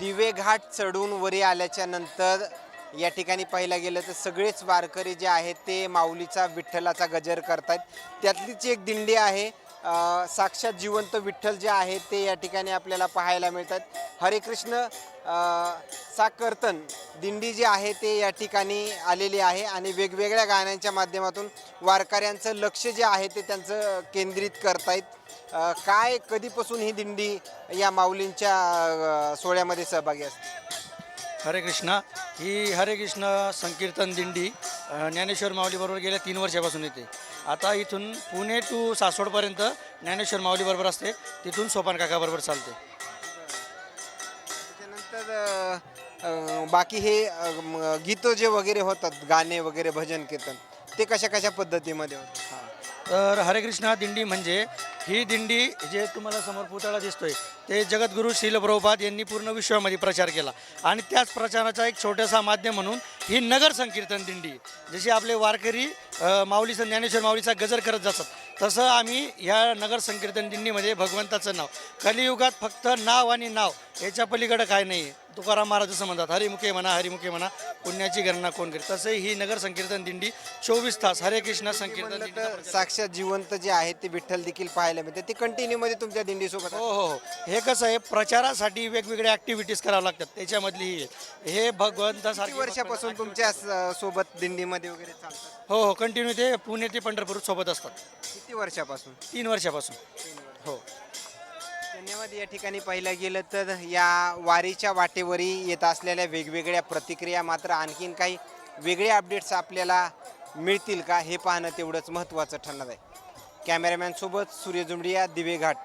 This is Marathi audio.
दिवे घाट चढून वरी आल्याच्यानंतर या ठिकाणी पाहिलं गेलं तर सगळेच वारकरी जे आहेत ते माऊलीचा विठ्ठलाचा गजर करतायत. त्यातलीच एक दिंडी आहे. साक्षात जिवंत विठ्ठल जे आहे ते या ठिकाणी आपल्याला पाहायला मिळतात. हरे कृष्ण साकर्तन दिंडी जी आहे ते या ठिकाणी आलेली आहे आणि वेगवेगळ्या गाण्यांच्या माध्यमातून वारकऱ्यांचं लक्ष जे आहे ते त्यांचं केंद्रित करतायत. काय कधीपासून ही दिंडी या माऊलींच्या सोहळ्यामध्ये सहभागी असते? हरे कृष्ण. ही हरे कृष्ण संकीर्तन दिंडी ज्ञानेश्वर माऊलीबरोबर गेल्या तीन वर्षापासून येते. आता इथून पुणे टू सासवडपर्यंत ज्ञानेश्वर माऊलीबरोबर असते. तिथून सोपान काकाबरोबर चालते. त्याच्यानंतर अ, बाकी हे अ, म, गीतं जे वगैरे होतात गाणे वगैरे भजन कीर्तन ते कशा कशा पद्धतीमध्ये होतात? तर हरे कृष्ण दिंडी म्हणजे ही दिंडी जे तुम्हाला समोर पुतळा दिसतोय ते जगद्गुरू श्रील प्रभुपाद यांनी पूर्ण विश्वामध्ये प्रचार केला. आणि त्याच प्रचाराचा एक छोटासा माध्यम म्हणून ही नगर संकीर्तन दिंडी जशी आपले वारकरी माऊलीचं ज्ञानेश्वर माऊलीचा गजर करत जातात तसं आम्ही ह्या नगर संकीर्तन दिंडीमध्ये भगवंताचं नाव कलियुगात फक्त नाव आणि नाव याच्या पलीकडं काय नाही आहे तुकाराम महाराज असं म्हणतात हरिमुखे म्हणा हरिमुखे म्हणा पुण्याची गणना कोण करेल तसं ही नगर संकीर्तन दिंडी चोवीस तास. हरे कृष्ण संकीर्तन दिंडीचा तर साक्षात जिवंत जे आहेत ते विठ्ठल देखील पाहायला मिळते ते कंटिन्यू मध्ये तुमच्या दिंडीसोबत हो हो हो. हे कसं आहे प्रचारासाठी वेगवेगळ्या ॲक्टिव्हिटीज कराव्या लागतात. त्याच्यामधली ही एक. हे किती भगवंतासारखी वर्षापासून तुमच्या स- सोबत दिंडीमध्ये वगैरे चालतात? हो हो. कंटिन्यू ते पुणे ते पंढरपूर सोबत असतात. किती वर्षापासून? तीन वर्षापासून. हो. धन्यवाद. या ठिकाणी पाहिलं गेलं तर या वारीच्या वाटेवरी येत असलेल्या वेगवेगळ्या प्रतिक्रिया मात्र आणखीन काही वेगळे अपडेट्स आपल्याला मिळतील का हे पाहणं तेवढंच महत्त्वाचं ठरणार आहे. कॅमेरामॅनसोबत सूर्य जुमडिया दिवेघाट